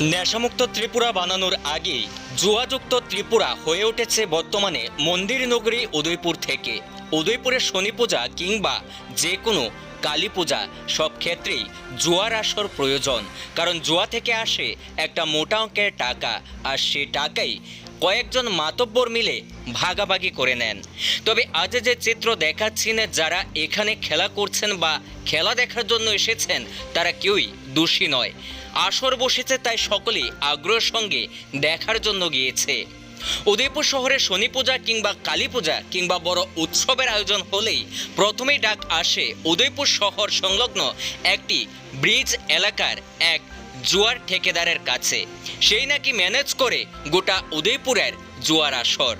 নেশামুক্ত ত্রিপুরা বানানোর আগেই জুয়াযুক্ত ত্রিপুরা হয়ে উঠেছে বর্তমানে মন্দির নগরী উদয়পুর থেকে। উদয়পুরের শনি পূজা কিংবা যে কোনো কালী পূজা সব ক্ষেত্রেই জুয়ার আসর প্রয়োজন। কারণ জুয়া থেকে আসে একটা মোটা অঙ্কের টাকা, আর সে টাকাই কয়েকজন মাতব্বর মিলে ভাগাভাগি করে নেন। তবে আজ যে চিত্র দেখাচ্ছি না, যারা এখানে খেলা করছেন বা খেলা দেখার জন্য এসেছেন, তারা কেউই দোষী নয়। আসর বসেছে, তাই সকলেই আগ্রহের সঙ্গে দেখার জন্য গিয়েছে। উদয়পুর শহরে শনি পূজা কিংবা কালী পূজা কিংবা বড় উৎসবের আয়োজন হলেই প্রথমেই ডাক আসে উদয়পুর শহর সংলগ্ন একটি ব্রিজ এলাকার এক জুয়ার ঠেকেদারের কাছে। সেই নাকি ম্যানেজ করে গোটা উদয়পুরের জুয়ার আসর।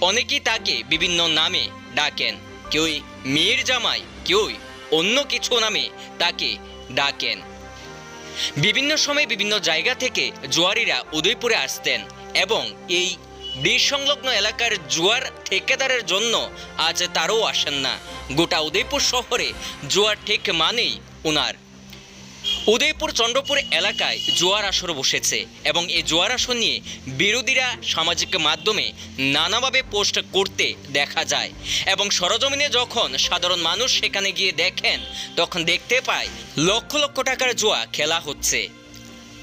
অনেকেই তাকে বিভিন্ন নামে ডাকেন। কেউই মেয়ের জামাই, কেউই অন্য কিছু নামে তাকে ডাকেন। বিভিন্ন সময় বিভিন্ন জায়গা থেকে জুয়ারিরা উদয়পুরে আসতেন এবং এই সংলগ্ন এলাকার জুয়ার ঠেকেদারের জন্য আজ তারও আসেন না। গোটা উদয়পুর শহরে জুয়ার ঠিক মানেই উনার উদয়পুর চন্দ্রপুর এলাকায় জোয়ার আসর বসেছে এবং এই জোয়ার আসর নিয়ে বিরোধীরা সামাজিক মাধ্যমে নানাভাবে পোস্ট করতে দেখা যায় এবং সরজমিনে যখন সাধারণ মানুষ সেখানে গিয়ে দেখেন, তখন দেখতে পায় লক্ষ লক্ষ টাকার জোয়া খেলা হচ্ছে।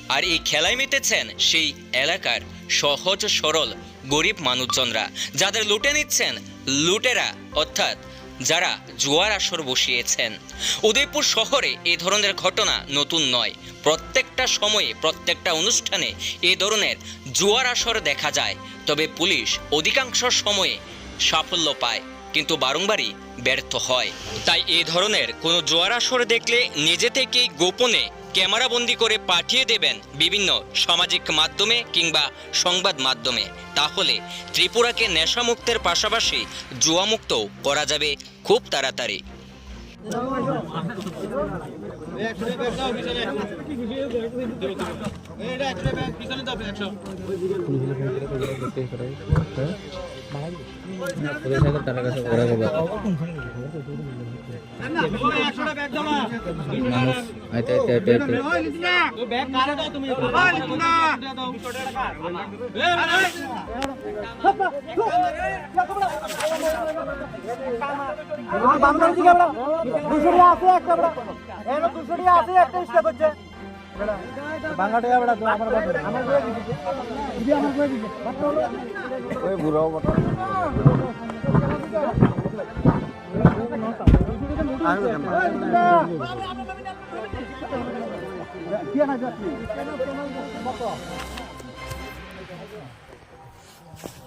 আর এই খেলায় মেতেছেন সেই এলাকার সহজ সরল গরিব মানুষজনরা, যাদের লুটে নিচ্ছেন লুটেরা, অর্থাৎ যারা জোয়ার আসর বসিয়েছেন। উদয়পুর শহরে এ ধরনের ঘটনা নতুন নয়। প্রত্যেকটা সময়ে, প্রত্যেকটা অনুষ্ঠানে এ ধরনের জুয়ার আসর দেখা যায়। তবে পুলিশ অধিকাংশ সময়ে সাফল্য পায়, কিন্তু বারংবারই ব্যর্থ হয়। তাই এ ধরনের কোনো জোয়ার আসর দেখলে নিজে থেকেই গোপনে ক্যামেরাবন্দি করে পাঠিয়ে দেবেন বিভিন্ন সামাজিক মাধ্যমে কিংবা সংবাদ মাধ্যমে। তাহলে ত্রিপুরাকে নেশামুক্তের পাশাপাশি জুয়ামুক্তও করা যাবে খুব তাড়াতাড়ি। টাকা আছে একটা আমরা এর দুশো টাকা আছে একটা ইস্টা করছে বাংলা টাকা বড় আমার আমার ওই বুড়ো বটা না